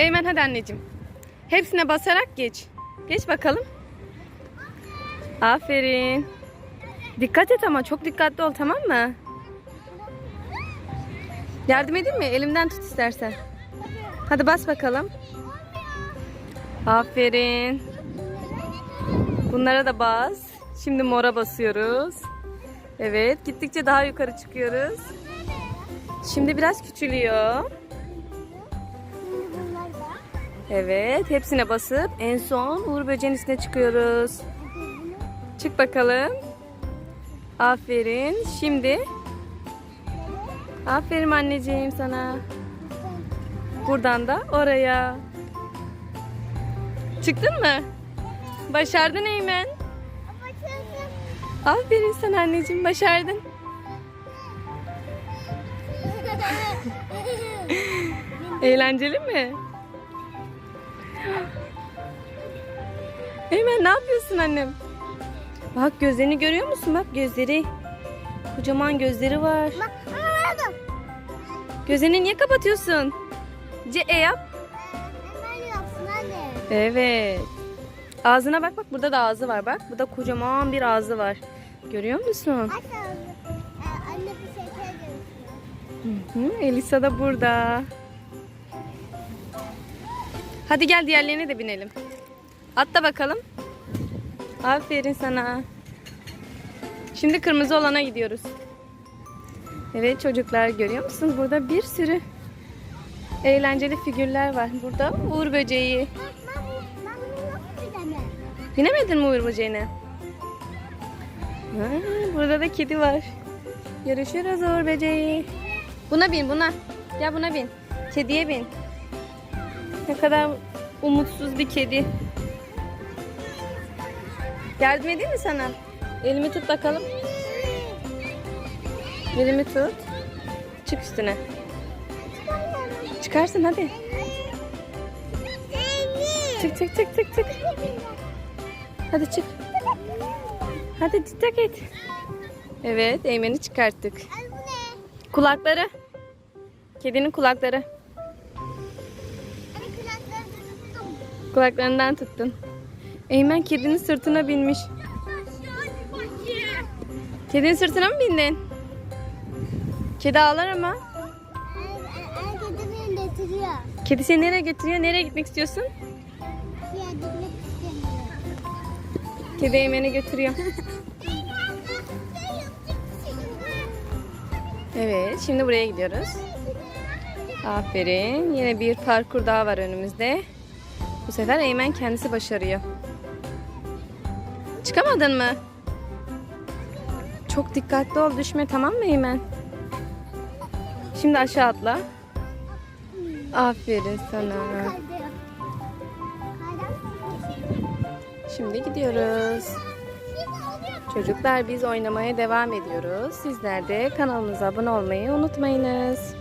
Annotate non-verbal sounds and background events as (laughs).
Eymen hadi anneciğim. Hepsine basarak geç. Geç bakalım. Aferin. Dikkat et ama çok dikkatli ol tamam mı? Yardım edeyim mi? Elimden tut istersen. Hadi bas bakalım. Aferin. Bunlara da bas. Şimdi mora basıyoruz. Evet, gittikçe daha yukarı çıkıyoruz. Şimdi biraz küçülüyor. Evet, hepsine basıp en son Uğur böceğin üstüne çıkıyoruz. Çık bakalım. Aferin. Şimdi Aferin anneciğim sana. Buradan da oraya. Çıktın mı? Başardın Eymen. Aferin sana anneciğim başardın. (laughs) Eğlenceli mi? Eymen ne yapıyorsun annem? Bak gözlerini görüyor musun? Bak gözleri. Kocaman gözleri var. Gözlerini niye kapatıyorsun? C e yap. Evet. Ağzına bak bak burada da ağzı var bak. Burada kocaman bir ağzı var. Görüyor musun? Anne bir görüyorsun. Hı, Elisa da burada. Hadi gel diğerlerine de binelim. Atla bakalım. Aferin sana. Şimdi kırmızı olana gidiyoruz. Evet çocuklar görüyor musunuz? Burada bir sürü eğlenceli figürler var. Burada Uğur böceği. Binemedin mi Uğur böceğine? Burada da kedi var. Görüşürüz Uğur böceği. Buna bin buna. Gel buna bin. Kediye bin. Ne kadar umutsuz bir kedi. Yardım edeyim mi sana? Elimi tut bakalım. Elimi tut. Çık üstüne. Çıkarsın hadi. Çık çık çık çık çık. Hadi çık. Hadi dikkat et. Evet, Eymen'i çıkarttık. Kulakları. Kedinin kulakları. Kulaklarından tuttun. Eymen kedinin sırtına binmiş. Kedinin sırtına mı bindin? Kedi ağlar ama. Kedi beni getiriyor. Kedi seni nereye götürüyor? Nereye gitmek istiyorsun? Kedi Eymen'i götürüyor. Evet, şimdi buraya gidiyoruz. Aferin. Yine bir parkur daha var önümüzde. Bu sefer Eymen kendisi başarıyor. Çıkamadın mı? Çok dikkatli ol düşme tamam mı Eymen? Şimdi aşağı atla. Aferin sana. Şimdi gidiyoruz. Çocuklar biz oynamaya devam ediyoruz. Sizler de kanalımıza abone olmayı unutmayınız.